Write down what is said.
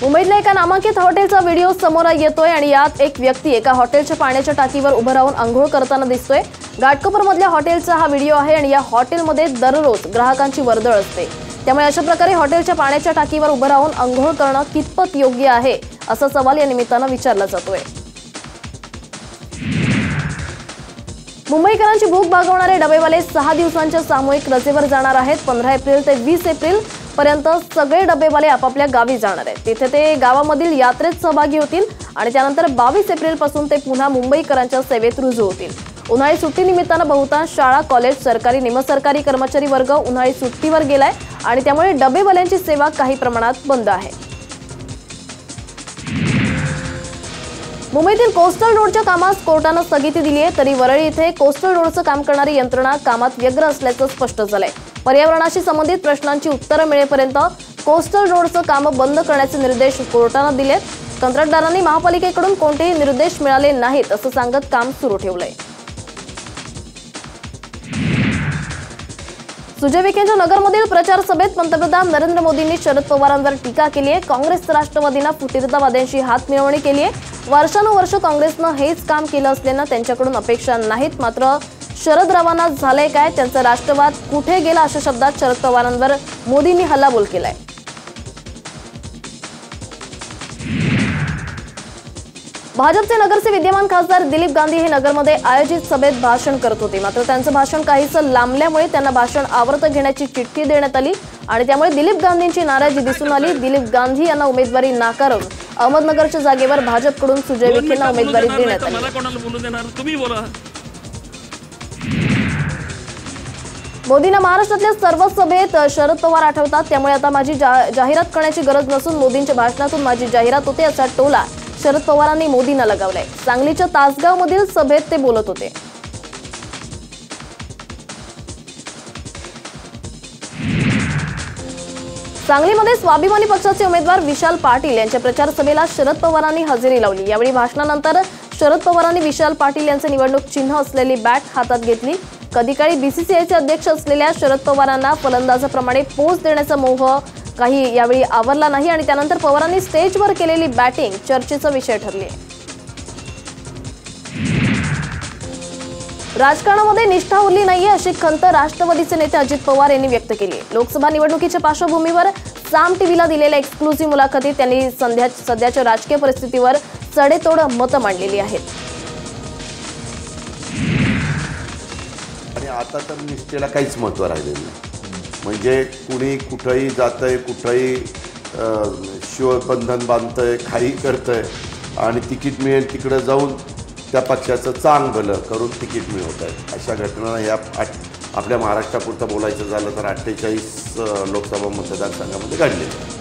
मुंबईतल्या एका नामांकित हॉटेलचा व्हिडिओ समोर येतोय आणि यात एक व्यक्ती एका हॉटेलच्या पाण्याच्या टाकीवर उभं राहून आंघोळ करताना दिसतोय. घाटकोपरमधल्या हॉटेलचा हा व्हिडिओ आहे आणि या हॉटेलमध्ये दररोज ग्राहकांची वर्दळ असते. त्यामुळे अशा प्रकारे हॉटेलच्या पाण्याच्या टाकीवर उभं राहून आंघोळ करणं कितपत योग्य आहे असा सवाल या निमित्तानं विचारला जातोय. मुंबईकरांची भूक भागवणारे डबेवाले सहा दिवसांच्या सामूहिक रजेवर जाणार आहेत. पंधरा एप्रिल ते वीस एप्रिल पर्यंत सगळे डबेवाले आपापल्या गावी जाणार आहेत. तिथे ते गावामधील यात्रेत सहभागी होतील आणि त्यानंतर बावीस एप्रिलपासून ते पुन्हा मुंबईकरांच्या सेवेत रुजू होतील. उन्हाळी सुट्टीनिमित्तानं बहुतांश शाळा कॉलेज सरकारी निमसरकारी कर्मचारी वर्ग उन्हाळी सुट्टीवर गेलाय आणि त्यामुळे डबेवाल्यांची सेवा काही प्रमाणात बंद आहे. मुंबईतील कोस्टल रोडच्या कामास कोर्टानं स्थगिती दिली आहे तरी वरळी इथे कोस्टल रोडचं काम करणारी यंत्रणा कामात व्यग्र असल्याचं स्पष्ट झालंय. पर्यावरणाशी संबंधित प्रश्नांची उत्तरं मिळेपर्यंत कोस्टल रोडचं काम बंद करण्याचे निर्देश कोर्टानं दिलेत कंत्राटदारांनी महापालिकेकडून कोणतेही निर्देश मिळाले नाहीत असं सांगत काम सुरू ठेवलंय. सुजय विखेंच्या नगरमधील प्रचार सभेत पंतप्रधान नरेंद्र मोदींनी शरद पवारांवर टीका केली आहे काँग्रेस राष्ट्रवादीनं फुटीरतावाद्यांशी हात मिळवणी केली आहे वर्षानुवर्ष काँग्रेसनं हेच काम केलं असल्यानं त्यांच्याकडून अपेक्षा नाहीत मात्र शरद रवाना झालंय काय? त्यांचा राष्ट्रवाद कुठे गेला अशा शब्दात शरद पवारांवर मोदींनी हल्लाबोल केलाय. भाजपचे नगरचे विद्यमान खासदार दिलीप गांधी हे नगरमध्ये आयोजित सभेत भाषण करत होते. मात्र त्यांचं भाषण काहीसं लांबल्यामुळे त्यांना भाषण आवर्त घेण्याची चिठ्ठी देण्यात आली आणि त्यामुळे दिलीप गांधींची नाराजी दिसून आली. दिलीप गांधी यांना उमेदवारी नाकारून अहमदनगरच्या जागेवर भाजपकडून सुजय विखेंना उमेदवारी देण्यात आली. मोदींना महाराष्ट्रातल्या सर्व सभेत शरद पवार आठवतात. त्यामुळे आता माझी जा- जाहिरात करण्याची गरज नसून मोदींच्या भाषणातून माझी जाहिरात होते असा टोला शरद पवारांनी मोदींना लगावलाय. सांगलीच्या तासगावमधील सभेत ते बोलत होते. सांगलीमध्ये स्वाभिमानी पक्षाचे उमेदवार विशाल पाटील यांच्या प्रचार सभेला शरद पवारांनी हजेरी लावली. यावेळी भाषणानंतर शरद पवारांनी विशाल पाटील यांचे निवडणूक चिन्ह असलेली बॅट हातात घेतली. कधी काळी बीसीसीआयचे अध्यक्ष असलेल्या शरद पवारांना फलंदाजाप्रमाणे पोच देण्याचा मोह काही यावेळी आवरला नाही आणि त्यानंतर पवारांनी स्टेजवर केलेली बॅटिंग चर्चेचा विषय ठरली. राजकारणामध्ये निष्ठा उरली नाहीये अशी खंत राष्ट्रवादीचे नेते अजित पवार यांनी व्यक्त केली. लोकसभा निवडणुकीच्या पार्श्वभूमीवर साम टीव्हीला दिलेल्या एक्सक्लुझिव्ह मुलाखतीत त्यांनी संध्या सध्याच्या राजकीय परिस्थितीवर सडेतोड मतं मांडलेली आहेत. आता तर निष्ठेला काहीच महत्त्व राहिलेलं नाही. म्हणजे कुणी कुठंही जातंय कुठंही शिवबंधन बांधतं आहे खाई काही आहे आणि तिकीट मिळेल तिकडं जाऊन त्या पक्षाचं चांग भलं करून तिकीट मिळवत आहे अशा घटना या आठ आपल्या महाराष्ट्रापुरतं बोलायचं झालं तर अठ्ठेचाळीस लोकसभा मतदारसंघामध्ये घडलेल्या आहेत.